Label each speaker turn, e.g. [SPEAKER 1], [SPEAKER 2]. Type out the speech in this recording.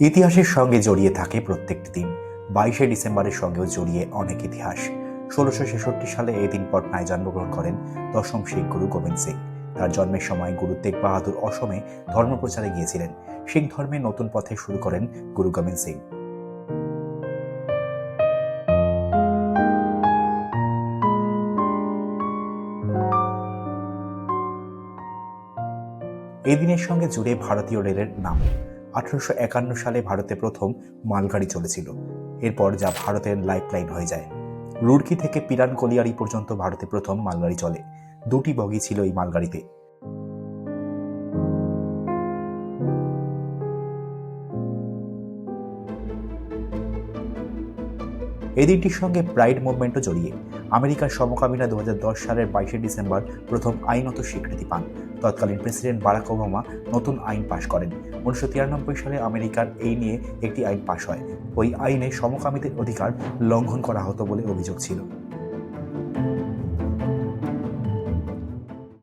[SPEAKER 1] ইতিহাসের সঙ্গে জড়িয়ে থাকে প্রত্যেকটি দিন। বাইশে ডিসেম্বরের সঙ্গেও জড়িয়ে অনেক ইতিহাস। ষোলোশো ছেষট্টি সালে এই দিন পটনায় জন্মগ্রহণ করেন দশম শিখ গুরু গোবিন্দ সিং। তার জন্মের সময় গুরু তেগ বাহাদুর অসমে ধর্মপ্রচারে গিয়েছিলেন। শিখ ধর্মের নতুন পথে শুরু করেন গুরু গোবিন্দ সিং। এই দিনের সঙ্গে জুড়ে ভারতীয় রেলের নাম আঠারোশো একান্ন সালে ভারতে প্রথম মালগাড়ি চলেছিল। এরপর যা ভারতের লাইফলাইন হয়ে যায়। রুড়কি থেকে পিরান কলিয়ারি পর্যন্ত ভারতে প্রথম মালগাড়ি চলে। দুটি বগি ছিল এই মালগাড়িতে। এই দিনটির সঙ্গে প্রাইড মুভমেন্টও জড়িয়ে। আমেরিকার সমকামীরা দু হাজার দশ সালের বাইশে ডিসেম্বর প্রথম আইনত স্বীকৃতি পান। তৎকালীন প্রেসিডেন্ট বারাক ওবামা নতুন আইন পাশ করেন। উনিশশো তিরানব্বই সালে আমেরিকার এই নিয়ে একটি আইন পাশ হয়। ওই আইনে সমকামীদের অধিকার লঙ্ঘন করা হতো বলে অভিযোগ ছিল।